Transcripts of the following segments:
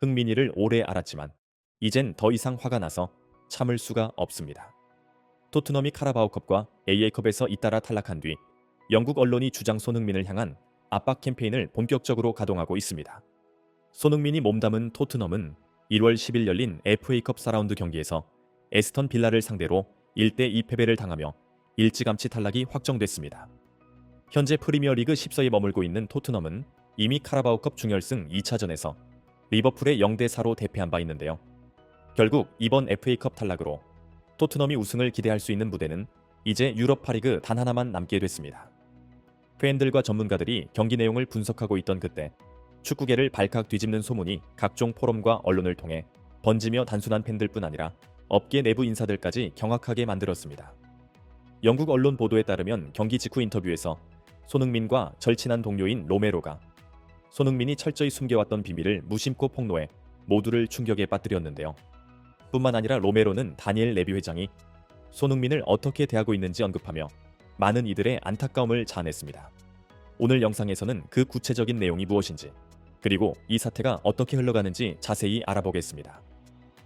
흥민이를 오래 알았지만 이젠 더 이상 화가 나서 참을 수가 없습니다. 토트넘이 카라바오컵과 AA컵에서 잇따라 탈락한 뒤 영국 언론이 주장 손흥민을 향한 압박 캠페인을 본격적으로 가동하고 있습니다. 손흥민이 몸담은 토트넘은 1월 10일 열린 FA컵 4라운드 경기에서 에스턴 빌라를 상대로 1대 2 패배를 당하며 일찌감치 탈락이 확정됐습니다. 현재 프리미어리그 10서에 머물고 있는 토트넘은 이미 카라바오컵 중결승 2차전에서 리버풀의 0대 4로 대패한 바 있는데요. 결국 이번 FA컵 탈락으로 토트넘이 우승을 기대할 수 있는 무대는 이제 유럽 파리그 단 하나만 남게 됐습니다. 팬들과 전문가들이 경기 내용을 분석하고 있던 그때 축구계를 발칵 뒤집는 소문이 각종 포럼과 언론을 통해 번지며 단순한 팬들뿐 아니라 업계 내부 인사들까지 경악하게 만들었습니다. 영국 언론 보도에 따르면 경기 직후 인터뷰에서 손흥민과 절친한 동료인 로메로가 손흥민이 철저히 숨겨왔던 비밀을 무심코 폭로해 모두를 충격에 빠뜨렸는데요. 뿐만 아니라 로메로는 다니엘 레비 회장이 손흥민을 어떻게 대하고 있는지 언급하며 많은 이들의 안타까움을 자아냈습니다. 오늘 영상에서는 그 구체적인 내용이 무엇인지 그리고 이 사태가 어떻게 흘러가는지 자세히 알아보겠습니다.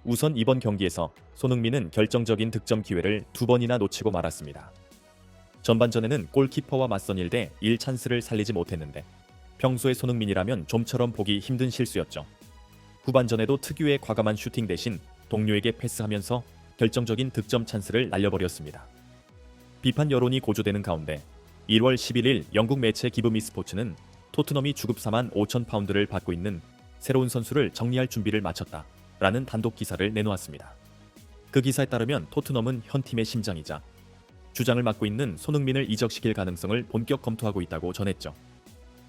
우선 이번 경기에서 손흥민은 결정적인 득점 기회를 두 번이나 놓치고 말았습니다. 전반전에는 골키퍼와 맞선 1대 1 찬스를 살리지 못했는데 평소의 손흥민이라면 좀처럼 보기 힘든 실수였죠. 후반전에도 특유의 과감한 슈팅 대신 동료에게 패스하면서 결정적인 득점 찬스를 날려버렸습니다. 비판 여론이 고조되는 가운데 1월 11일 영국 매체 기브미 스포츠는 토트넘이 주급 4만 5천 파운드를 받고 있는 새로운 선수를 정리할 준비를 마쳤다. 라는 단독 기사를 내놓았습니다. 그 기사에 따르면 토트넘은 현 팀의 심장이자 주장을 맡고 있는 손흥민을 이적시킬 가능성을 본격 검토하고 있다고 전했죠.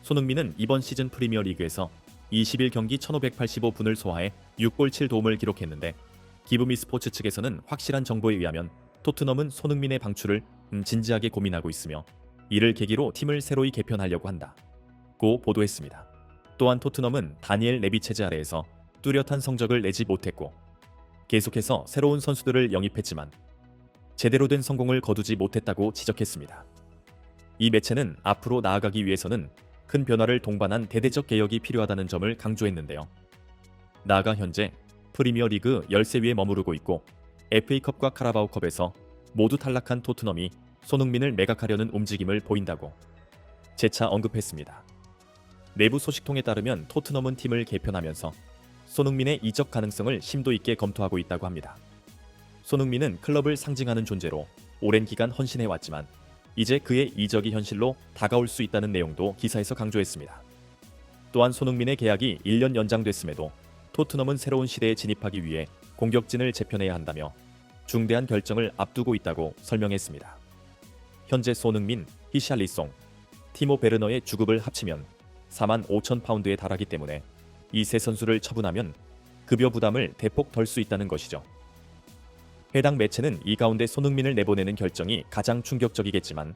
손흥민은 이번 시즌 프리미어 리그에서 21경기 1585분을 소화해 6골 7도움을 기록했는데 기브미 스포츠 측에서는 확실한 정보에 의하면 토트넘은 손흥민의 방출을 음, 진지하게 고민하고 있으며 이를 계기로 팀을 새로이 개편하려고 한다. 고 보도했습니다. 또한 토트넘은 다니엘 레비 체제 아래에서 뚜렷한 성적을 내지 못했고 계속해서 새로운 선수들을 영입했지만 제대로 된 성공을 거두지 못했다고 지적했습니다. 이 매체는 앞으로 나아가기 위해서는 큰 변화를 동반한 대대적 개혁이 필요하다는 점을 강조했는데요. 나아가 현재 프리미어 리그 열세 위에 머무르고 있고 FA컵과 카라바오컵에서 모두 탈락한 토트넘이 손흥민을 매각하려는 움직임을 보인다고 재차 언급했습니다. 내부 소식통에 따르면 토트넘은 팀을 개편하면서 손흥민의 이적 가능성을 심도 있게 검토하고 있다고 합니다. 손흥민은 클럽을 상징하는 존재로 오랜 기간 헌신해 왔지만 이제 그의 이적이 현실로 다가올 수 있다는 내용도 기사에서 강조했습니다. 또한 손흥민의 계약이 1년 연장됐음에도 토트넘은 새로운 시대에 진입하기 위해 공격진을 재편해야 한다며 중대한 결정을 앞두고 있다고 설명했습니다. 현재 손흥민, 히샬리송, 티모 베르너의 주급을 합치면 4만 5천 파운드에 달하기 때문에 이 세 선수를 처분하면 급여 부담을 대폭 덜 수 있다는 것이죠. 해당 매체는 이 가운데 손흥민을 내보내는 결정이 가장 충격적이겠지만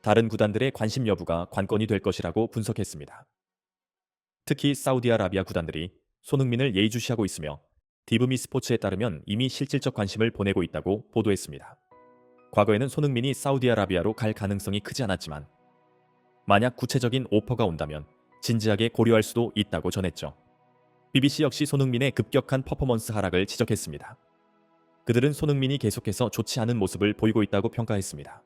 다른 구단들의 관심 여부가 관건이 될 것이라고 분석했습니다. 특히 사우디아라비아 구단들이 손흥민을 예의주시하고 있으며 디브미 스포츠에 따르면 이미 실질적 관심을 보내고 있다고 보도했습니다. 과거에는 손흥민이 사우디아라비아로 갈 가능성이 크지 않았지만 만약 구체적인 오퍼가 온다면 진지하게 고려할 수도 있다고 전했죠. BBC 역시 손흥민의 급격한 퍼포먼스 하락을 지적했습니다. 그들은 손흥민이 계속해서 좋지 않은 모습을 보이고 있다고 평가했습니다.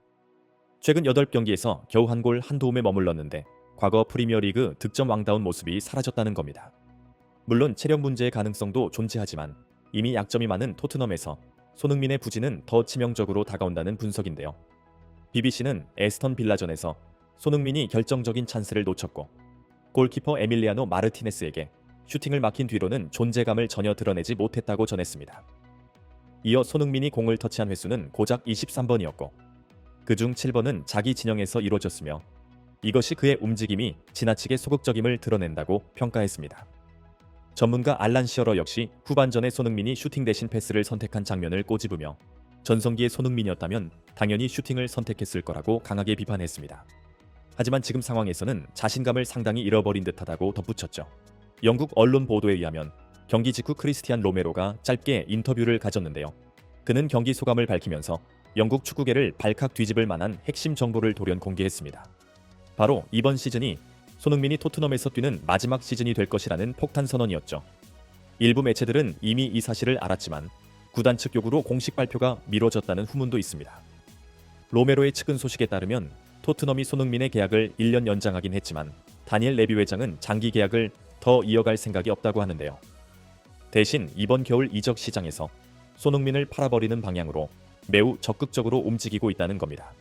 최근 8경기에서 겨우 한 골 한 도움에 머물렀는데 과거 프리미어리그 득점 왕다운 모습이 사라졌다는 겁니다. 물론 체력 문제의 가능성도 존재하지만 이미 약점이 많은 토트넘에서 손흥민의 부진은 더 치명적으로 다가온다는 분석인데요. BBC는 에스턴 빌라전에서 손흥민이 결정적인 찬스를 놓쳤고 골키퍼 에밀리아노 마르티네스에게 슈팅을 막힌 뒤로는 존재감을 전혀 드러내지 못했다고 전했습니다. 이어 손흥민이 공을 터치한 횟수는 고작 23번이었고 그중 7번은 자기 진영에서 이루어졌으며 이것이 그의 움직임이 지나치게 소극적임을 드러낸다고 평가했습니다. 전문가 알란 시어러 역시 후반전에 손흥민이 슈팅 대신 패스를 선택한 장면을 꼬집으며 전성기의 손흥민이었다면 당연히 슈팅을 선택했을 거라고 강하게 비판했습니다. 하지만 지금 상황에서는 자신감을 상당히 잃어버린 듯하다고 덧붙였죠. 영국 언론 보도에 의하면 경기 직후 크리스티안 로메로가 짧게 인터뷰를 가졌는데요. 그는 경기 소감을 밝히면서 영국 축구계를 발칵 뒤집을 만한 핵심 정보를 돌연 공개했습니다. 바로 이번 시즌이 손흥민이 토트넘에서 뛰는 마지막 시즌이 될 것이라는 폭탄 선언이었죠. 일부 매체들은 이미 이 사실을 알았지만 구단 측 요구로 공식 발표가 미뤄졌다는 후문도 있습니다. 로메로의 측은 소식에 따르면 토트넘이 손흥민의 계약을 1년 연장하긴 했지만 다니엘 레비 회장은 장기 계약을 더 이어갈 생각이 없다고 하는데요. 대신 이번 겨울 이적 시장에서 손흥민을 팔아버리는 방향으로 매우 적극적으로 움직이고 있다는 겁니다.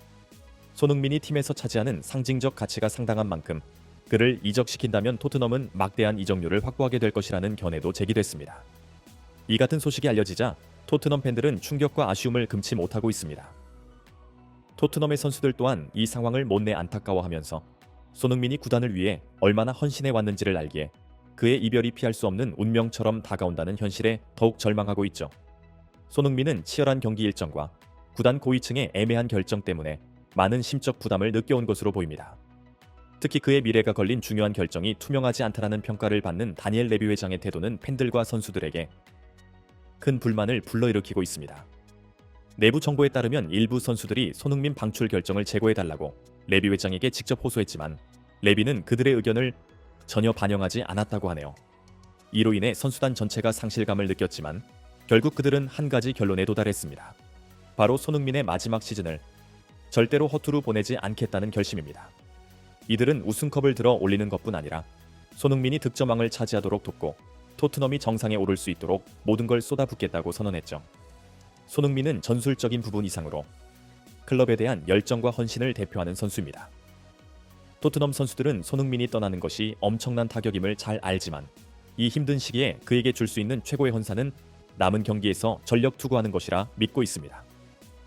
손흥민이 팀에서 차지하는 상징적 가치가 상당한 만큼 그를 이적시킨다면 토트넘은 막대한 이적료를 확보하게 될 것이라는 견해도 제기됐습니다. 이 같은 소식이 알려지자 토트넘 팬들은 충격과 아쉬움을 금치 못하고 있습니다. 토트넘의 선수들 또한 이 상황을 못내 안타까워하면서 손흥민이 구단을 위해 얼마나 헌신해 왔는지를 알기에 그의 이별이 피할 수 없는 운명처럼 다가온다는 현실에 더욱 절망하고 있죠. 손흥민은 치열한 경기 일정과 구단 고위층의 애매한 결정 때문에 많은 심적 부담을 느껴온 것으로 보입니다. 특히 그의 미래가 걸린 중요한 결정이 투명하지 않다라는 평가를 받는 다니엘 레비 회장의 태도는 팬들과 선수들에게 큰 불만을 불러일으키고 있습니다. 내부 정보에 따르면 일부 선수들이 손흥민 방출 결정을 재고해달라고 레비 회장에게 직접 호소했지만 레비는 그들의 의견을 전혀 반영하지 않았다고 하네요. 이로 인해 선수단 전체가 상실감을 느꼈지만 결국 그들은 한 가지 결론에 도달했습니다. 바로 손흥민의 마지막 시즌을 절대로 허투루 보내지 않겠다는 결심입니다. 이들은 우승컵을 들어 올리는 것뿐 아니라 손흥민이 득점왕을 차지하도록 돕고 토트넘이 정상에 오를 수 있도록 모든 걸 쏟아붓겠다고 선언했죠. 손흥민은 전술적인 부분 이상으로 클럽에 대한 열정과 헌신을 대표하는 선수입니다. 토트넘 선수들은 손흥민이 떠나는 것이 엄청난 타격임을 잘 알지만 이 힘든 시기에 그에게 줄 수 있는 최고의 헌사는 남은 경기에서 전력 투구하는 것이라 믿고 있습니다.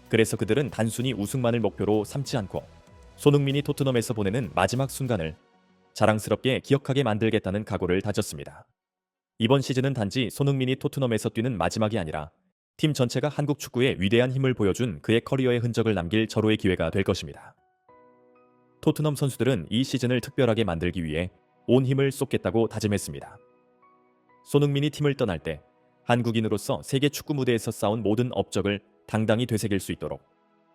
그래서 그들은 단순히 우승만을 목표로 삼지 않고 손흥민이 토트넘에서 보내는 마지막 순간을 자랑스럽게 기억하게 만들겠다는 각오를 다졌습니다. 이번 시즌은 단지 손흥민이 토트넘에서 뛰는 마지막이 아니라 팀 전체가 한국 축구에 위대한 힘을 보여준 그의 커리어의 흔적을 남길 절호의 기회가 될 것입니다. 토트넘 선수들은 이 시즌을 특별하게 만들기 위해 온 힘을 쏟겠다고 다짐했습니다. 손흥민이 팀을 떠날 때 한국인으로서 세계 축구 무대에서 쌓은 모든 업적을 당당히 되새길 수 있도록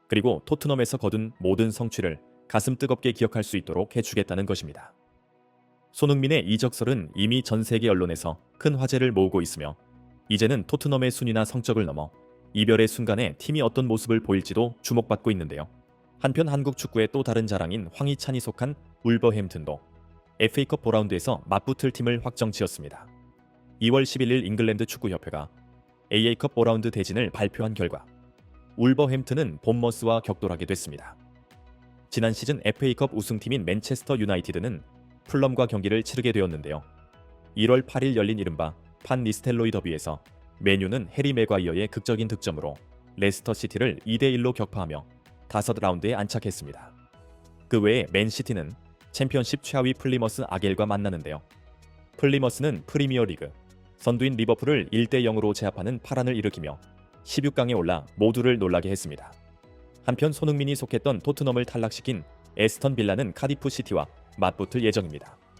그리고 토트넘에서 거둔 모든 성취를 가슴 뜨겁게 기억할 수 있도록 해주겠다는 것입니다. 손흥민의 이적설은 이미 전 세계 언론에서 큰 화제를 모으고 있으며 이제는 토트넘의 순위나 성적을 넘어 이별의 순간에 팀이 어떤 모습을 보일지도 주목받고 있는데요. 한편 한국 축구의 또 다른 자랑인 황희찬이 속한 울버햄튼도 FA컵 보라운드에서 맞붙을 팀을 확정 지었습니다. 2월 11일 잉글랜드 축구협회가 AA컵 보라운드 대진을 발표한 결과 울버햄튼은 본머스와 격돌하게 됐습니다. 지난 시즌 FA컵 우승팀인 맨체스터 유나이티드는 풀럼과 경기를 치르게 되었는데요. 1월 8일 열린 이른바 판 니스텔로이 더비에서 메뉴는 해리 메과이어의 극적인 득점으로 레스터 시티를 2대 1로 격파하며 다섯 라운드에 안착했습니다. 그 외에 맨시티는 챔피언십 최하위 플리머스 아겔과 만나는데요. 플리머스는 프리미어 리그 선두인 리버풀을 1대 0으로 제압하는 파란을 일으키며 16강에 올라 모두를 놀라게 했습니다. 한편 손흥민이 속했던 토트넘을 탈락시킨 에스턴 빌라는 카디프 시티와 맞붙을 예정입니다.